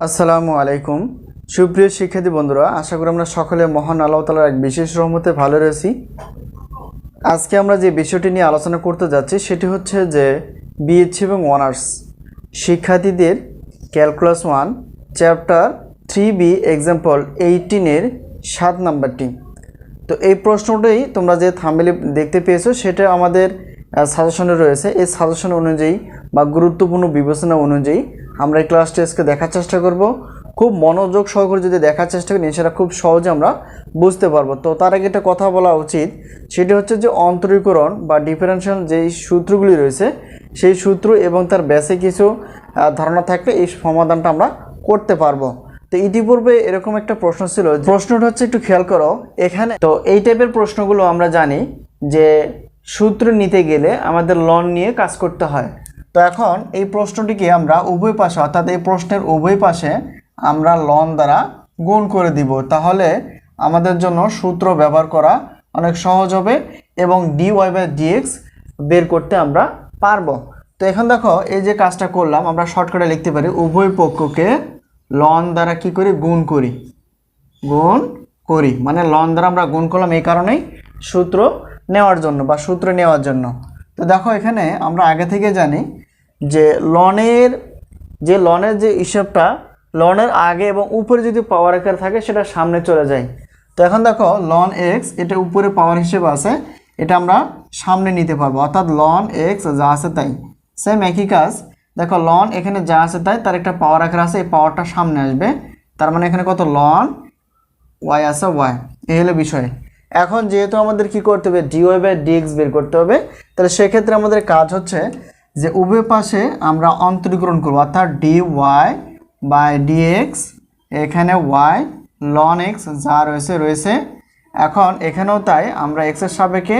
আসসালামু আলাইকুম। সুপ্রিয় শিক্ষার্থী বন্ধুরা, আশা করি আমরা সকলে মহান আল্লাহ তালার এক বিশেষ রহমতে ভালো রয়েছি। আজকে আমরা যে বিষয়টি নিয়ে আলোচনা করতে যাচ্ছি, সেটি হচ্ছে যে বিএসসি এবং অনার্স শিক্ষার্থীদের calculus one, chapter three B example এইটিনের সাত নাম্বারটি। তো এই প্রশ্নটাই তোমরা যে থামেলে দেখতে পেয়েছ, সেটা আমাদের সাজেশনে রয়েছে। এই সাজেশন অনুযায়ী বা গুরুত্বপূর্ণ বিবেচনা অনুযায়ী আমরা এই ক্লাস টেস্টকে দেখার চেষ্টা করব। খুব মনোযোগ সহকারে যদি দেখার চেষ্টা করি, সেটা খুব সহজে আমরা বুঝতে পারব। তো তার আগে একটা কথা বলা উচিত, সেটি হচ্ছে যে অন্তরীকরণ বা ডিফারেন্সিয়াল যেই সূত্রগুলি রয়েছে, সেই সূত্র এবং তার বেসে কিছু ধারণা থাকলে এই সমাধানটা আমরা করতে পারব। তো ইতিপূর্বে এরকম একটা প্রশ্ন ছিল প্রশ্নটা হচ্ছে একটু খেয়াল করো, এখানে তো এই টাইপের প্রশ্নগুলো আমরা জানি যে সূত্র নিতে গেলে আমাদের লন নিয়ে কাজ করতে হয়। তো এখন এই প্রশ্নটিকে আমরা উভয় পাশে, অর্থাৎ এই প্রশ্নের উভয় পাশে আমরা লন দ্বারা গুণ করে দিব। তাহলে আমাদের জন্য সূত্র ব্যবহার করা অনেক সহজ হবে এবং ডি ওয়াই বাই ডিএক্স বের করতে আমরা পারব। তো এখন দেখো, এই যে কাজটা করলাম, আমরা শর্টকাটে লিখতে পারি, উভয় পক্ষকে লন দ্বারা কি করি? গুণ করি। গুণ করি। মানে লন দ্বারা আমরা গুণ করলাম এই কারণেই সূত্র নেওয়ার জন্য বা সূত্র নেওয়ার জন্য। তো দেখো এখানে আমরা আগে থেকে জানি যে লনের যে লনের যে হিসাবটা, লনের আগে এবং উপরে যদি পাওয়ার আকার থাকে, সেটা সামনে চলে যায়। তো এখন দেখো লন এক্স এটা উপরে পাওয়ার হিসেবে আছে, এটা আমরা সামনে নিতে পারব। অর্থাৎ লন এক্স যা আছে তাই। সেম একই কাজ। দেখো লন এখানে যা আছে তাই, তার একটা পাওয়ার আকার আছে, এই পাওয়ারটা সামনে আসবে। তার মানে এখানে কত? লন ওয়াই আছে ওয়াই এই হলো বিষয়। এখন যেহেতু আমাদের কি করতে হবে? ডিওয়াই বাই ডিএক্স বের করতে হবে। তাহলে সেক্ষেত্রে আমাদের কাজ হচ্ছে যে উভয় পাশে আমরা অন্তরীকরণ করব। অর্থাৎ ডি ওয়াই বাই ডিএক্স এখানে ওয়াই লন এক্স যা রয়েছে রয়েছে। এখন এখানেও তাই আমরা এক্সের সাপেক্ষে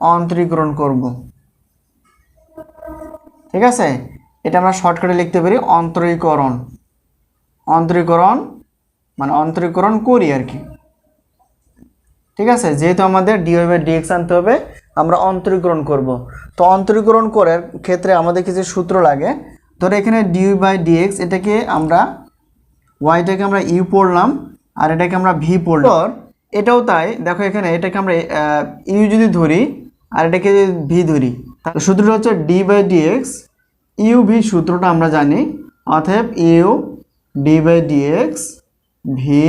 অন্তরীকরণ করব। ঠিক আছে? এটা আমরা শর্টকাটে লিখতে পারি অন্তরীকরণ। অন্তরীকরণ মানে অন্তরীকরণ করি আর কি। ঠিক আছে? যেহেতু আমাদের ডিওয়াই বাই ডিএক্স আনতে হবে আমরা অন্তরীকরণ করব। তো অন্তরীকরণ করার ক্ষেত্রে আমাদের কিছু সূত্র লাগে। ধরো এখানে ডিউ বাই ডিএক্স এটাকে আমরা ওয়াইটাকে আমরা ইউ পড়লাম আর এটাকে আমরা ভি পড়লাম। এটাও তাই দেখো এখানে এটাকে আমরা ইউ যদি ধরি আর এটাকে যদি ভি ধরি তাহলে সূত্রটা হচ্ছে D by DX U V সূত্রটা আমরা জানি অতএব U D by DX V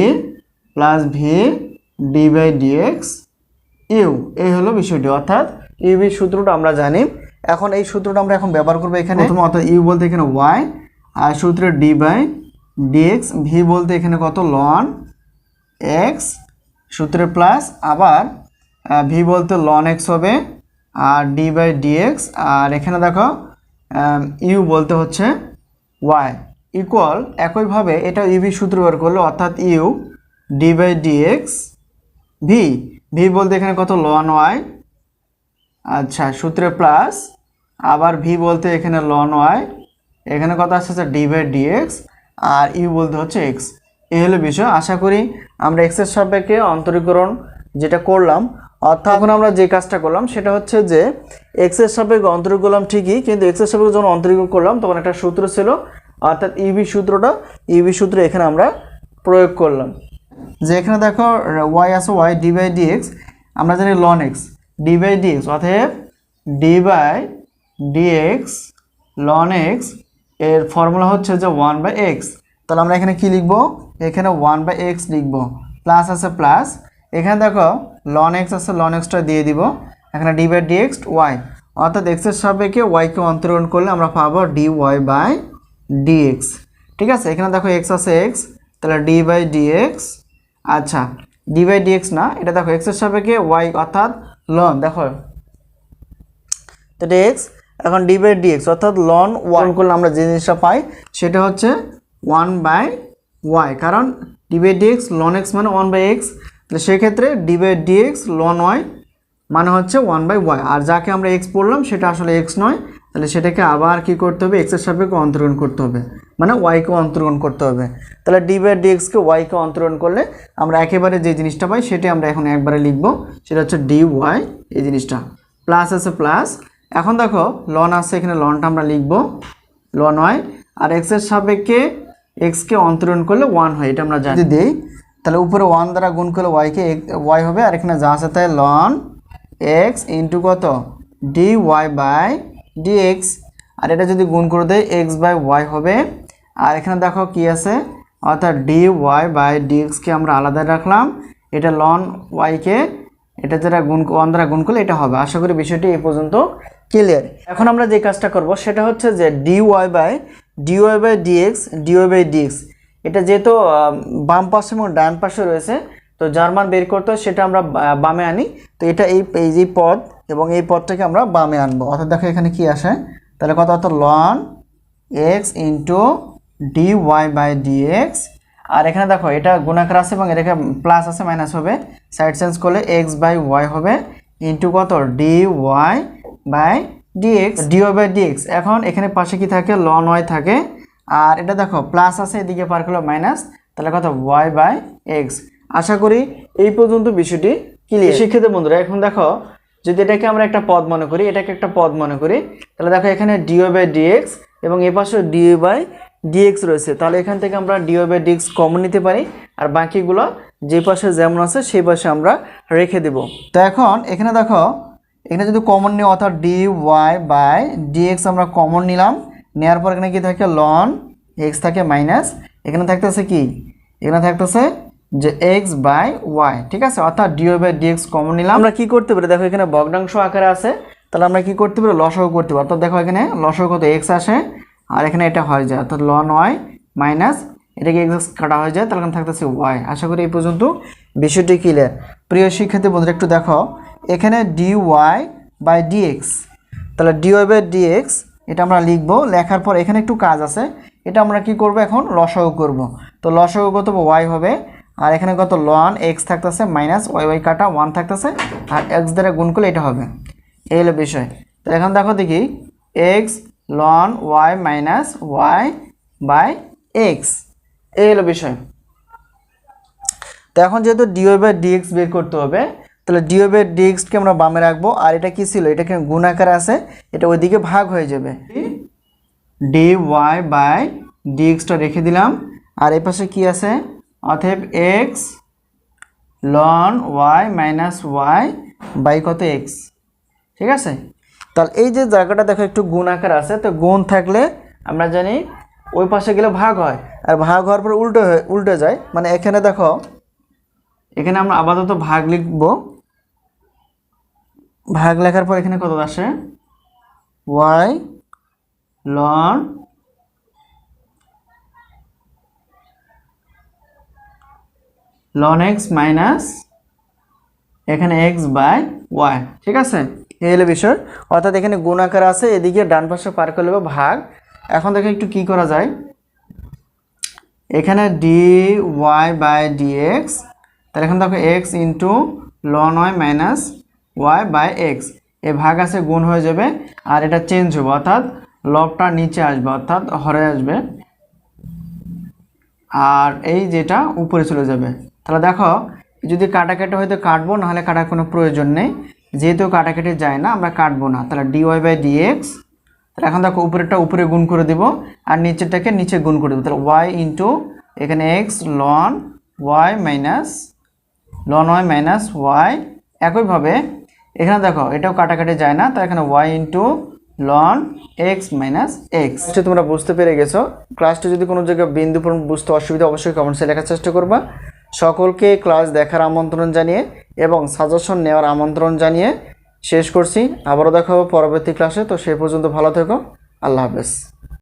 plus V D by DX U, এই হলো বিষয়টি। অর্থাৎ ইউ ভি সূত্রটা আমরা জানি। এখন এই সূত্রটা আমরা এখন ব্যবহার করব এখানে। অর্থাৎ ইউ বলতে এখানে ওয়াই, আর সূত্রে ডি বাই ডিএক্স, ভি বলতে এখানে কত? লন এক্স, সূত্রে প্লাস, আবার ভি বলতে লন এক্স হবে, আর ডি বাই ডিএক্স, আর এখানে দেখো ইউ বলতে হচ্ছে ওয়াই। ইকুয়াল একইভাবে এটা ইভি সূত্র বের করল, অর্থাৎ U, D by DX, V V বলতে এখানে কত? লন ওয়াই আচ্ছা সূত্রে প্লাস আবার ভি বলতে এখানে লন ওয়াই এখানে কত আসছে? ডি বাই ডিএক্স আর ইউ বলতে হচ্ছে এক্স এই হলো বিষয়। আশা করি আমরা এক্সের সাপেক্ষে অন্তরীকরণ যেটা করলাম, অর্থাৎ এখন আমরা যে কাজটা করলাম, সেটা হচ্ছে যে এক্সের সাপেক্ষে অন্তরীক করলাম ঠিকই, কিন্তু এক্সের সাপেক্ষে যখন অন্তরীক করলাম, তখন একটা সূত্র ছিল, অর্থাৎ ইবি সূত্রটা ইবি সূত্র এখানে আমরা প্রয়োগ করলাম। যে এখানে দেখো ওয়াই আছে ওয়াই ডি বাই ডিএক্স আমরা জানি loan X D by DX অতএব ডি বাই ডিএক্স লন এক্সের ফর্মুলা হচ্ছে যে ওয়ান বাই এক্স তাহলে আমরা এখানে কি লিখব? এখানে ওয়ান বাই এক্স লিখব প্লাস আছে প্লাস এখানে দেখো লন এক্স আছে লন এক্সটা দিয়ে দিব, এখানে ডি বাই ডিএক্স ওয়াই অর্থাৎ এক্সের সাপেক্ষে ওয়াইকে অন্তরণ করলে আমরা পাবো ডি ওয়াই বাই ডিএক্স ঠিক আছে? এখানে দেখো এক্স আছে এক্স তাহলে ডি বাই ডিএক্স আচ্ছা ডি বাই ডিএক্স না এটা দেখো এক্সের সাপেক্ষে ওয়াই অর্থাৎ লন দেখো। তো এক্স এখন ডি বাই ডিএক্স অর্থাৎ লন ওয়ান করলে আমরা যে জিনিসটা পাই সেটা হচ্ছে ওয়ান বাই ওয়াই কারণ d by dx ln x মানে ওয়ান বাই এক্স তাহলে সেক্ষেত্রে d by dx ln y মানে হচ্ছে ওয়ান বাই ওয়াই আর যাকে আমরা এক্স পড়লাম সেটা আসলে এক্স নয় তাহলে সেটাকে আবার কি করতে হবে? এক্সের সাপেক্ষে অন্তরণ করতে হবে। মানে ওয়াইকে অন্তরণ করতে হবে। তাহলে ডি বাই ডিএক্সকে ওয়াইকে অন্তরণ করলে আমরা একেবারে যে জিনিসটা পাই সেটাই আমরা এখন একবারে লিখব। সেটা হচ্ছে ডি ওয়াই এই জিনিসটা। প্লাস আছে প্লাস এখন দেখো লন আছে, এখানে লনটা আমরা লিখব। লন ওয়াই আর এক্সের সাপেক্ষে এক্সকে অন্তরণ করলে ওয়ান হয়, এটা আমরা জানি। দিই, তাহলে উপরে ওয়ান দ্বারা গুণ করলে ওয়াইকে ওয়াই হবে। আর এখানে যা আছে তাই লন এক্স ইন্টু কত? D y by d x আর এটা যদি গুণ করে দেয় এক্স বাই ওয়াই হবে। আর এখানে দেখো কি আছে? অর্থাৎ ডি ওয়াই বাই ডি এক্সকে আমরা আলাদা রাখলাম। এটা লন ওয়াইকে এটা যারা গুণ, ওয়ান দ্বারা গুণ করলে এটা হবে। আশা করি বিষয়টি এই পর্যন্ত ক্লিয়ার এখন আমরা যে কাজটা করব, সেটা হচ্ছে যে d y by d y by dx d y by dx এটা যেহেতু বাম পাশে এবং ডান পাশে রয়েছে, তো যার মান বের করতে হয় সেটা আমরা বামে আনি। তো এটা এই এই যে পদ, এবং এই পদটাকে আমরা বামে আনব। অর্থাৎ দেখো এখানে কি আসে? তাহলে কত? অর্থাৎ ln x into d y by dx আর এখানে দেখো এটা গুণাকার আছে এবং এটাকে প্লাস আছে মাইনাস হবে। সাইড চেঞ্জ করলে এক্স বাই ওয়াই হবে ইন্টু কত? D y by dx dy by dx এখন এখানে পাশে কি থাকে? লন ওয়াই থাকে। আর এটা দেখো প্লাস আছে এদিকে পার করল মাইনাস তাহলে কত? ওয়াই বাই এক্স আশা করি এই পর্যন্ত বিষয়টি ক্লিয়ার শিক্ষিত বন্ধুরা এখন দেখো যদি এটাকে আমরা একটা পদ মনে করি এটাকে একটা পদ মনে করি তাহলে দেখো এখানে ডিও বাই ডিএক্স এবং এ পাশে ডিও বাই ডিএক্স রয়েছে, তাহলে এখান থেকে আমরা ডিও বাই ডিএক্স কমন নিতে পারি, আর বাকিগুলো যে পাশে যেমন আছে, সেই পাশে আমরা রেখে দেব। তো এখন এখানে দেখো, এখানে যদি কমন নিই, অর্থাৎ ডি ওয়াই বাই ডিএক্স আমরা কমন নিলাম নেওয়ার পর এখানে কি থাকে? লন এক্স থাকে মাইনাস এখানে থাকতেছে কি? এখানে থাকতেছে যে এক্স বাই ওয়াই ঠিক আছে? অর্থাৎ ডিও বাই ডিএক্স কমন নিলাম। আমরা কি করতে পারি? দেখো এখানে ভগ্নাংশ আকারে আছে, তাহলে আমরা কি করতে পারি? লসও করতে পারি। অর্থাৎ দেখো এখানে লসও কত? এক্স আসে আর এখানে এটা হয়ে যায়, অর্থাৎ লন ওয়াই মাইনাস এটাকে এক্স কাটা হয়ে যায়, তাহলে এখানে থাকতেছে ওয়াই আশা করি এই পর্যন্ত বিষয়টি ক্লিয়ার প্রিয় শিক্ষার্থী, বন্ধুরা, একটু দেখো, এখানে ডি ওয়াই বাই ডিএক্স তাহলে ডিওয়াই বাই ডিএক্স এটা আমরা লিখব, লেখার পর এখানে একটু কাজ আছে, এটা আমরা কি করব এখন? লসাগু করব। তো লসাগু কত ওয়াই হবে? আর এখানে কত লন এক্স থাকতেছে মাইনাস ওয়াই ওয়াই কাটা ওয়ান থাকতেছে, আর এক্স দ্বারা গুণ করলে এটা হবে। এই হলো বিষয়। তো এখন দেখো দেখি x ln y minus y by x এই হলো বিষয়। তো এখন যেহেতু ডিওয়াই বাই ডিএক্স বের করতে হবে, তাহলে ডিওয়াই বাই ডিএক্সকে আমরা বামে রাখব, আর এটা কি ছিল? এটাকে গুণ আকারে আছে? এটা ওইদিকে ভাগ হয়ে যাবে। ডি ওয়াই বাই ডিএক্সটা রেখে দিলাম। আর এই পাশে কি আছে? অতএব x ln y minus y by কত এক্স ঠিক আছে? তাহলে এই যে জায়গাটা দেখো, একটু গুণ আকার আছে, তো গুণ থাকলে আমরা জানি ওই পাশে গেলে ভাগ হয়, আর ভাগ হওয়ার পর উল্টো হয়ে, উল্টে যায়। মানে এখানে দেখো, এখানে আমরা আপাতত ভাগ লিখব। ভাগ লেখার পর এখানে কত আসে? Y ln ln x minus এখানে এক্স বাই ওয়াই, ঠিক আছে? এই হলো বিষয়। অর্থাৎ এখানে গুণাকার আছে, এদিকে ডান পাশে পার করে নেব ভাগ। এখন দেখে একটু কি করা যায়। এখানে d y by d x তাহলে এখন দেখো x into ln y minus y by x এ ভাগ আছে, গুণ হয়ে যাবে, আর এটা চেঞ্জ হবে, অর্থাৎ লবটা নিচে আসবে, অর্থাৎ হরে আসবে। আর এই যেটা উপরে চলে যাবে। তাহলে দেখো, যদি কাটাকাটি হয়তো কাটবো, নাহলে কাটার কোনো প্রয়োজন নেই। যেহেতু কাটাকাটি যায় না, আমরা কাটবো না। তাহলে ডিওয়াই বাই ডিএক্স তাহলে এখন দেখো উপরেরটা উপরে গুণ করে দেব, আর নিচেরটাকে নিচে গুণ করে দেবো। তাহলে ওয়াই ইন্টু এখানে x ln y minus ln y minus y একইভাবে এখানে দেখো, এটাও কাটাকাটি যায় না তো এখানে y into ln x minus x তোমরা বুঝতে পেরে গেছো। ক্লাসটা যদি কোনো জায়গায় বিন্দু বুঝতে অসুবিধা, অবশ্যই কমেন্টসে লেখার চেষ্টা করবা। সকলকে ক্লাস দেখার আমন্ত্রণ জানিয়ে এবং সাজেশন নেওয়ার আমন্ত্রণ জানিয়ে শেষ করছি। আবারও দেখা পরবর্তী ক্লাসে। তো সে পর্যন্ত ভালো থেকো। আল্লাহ হাফেজ।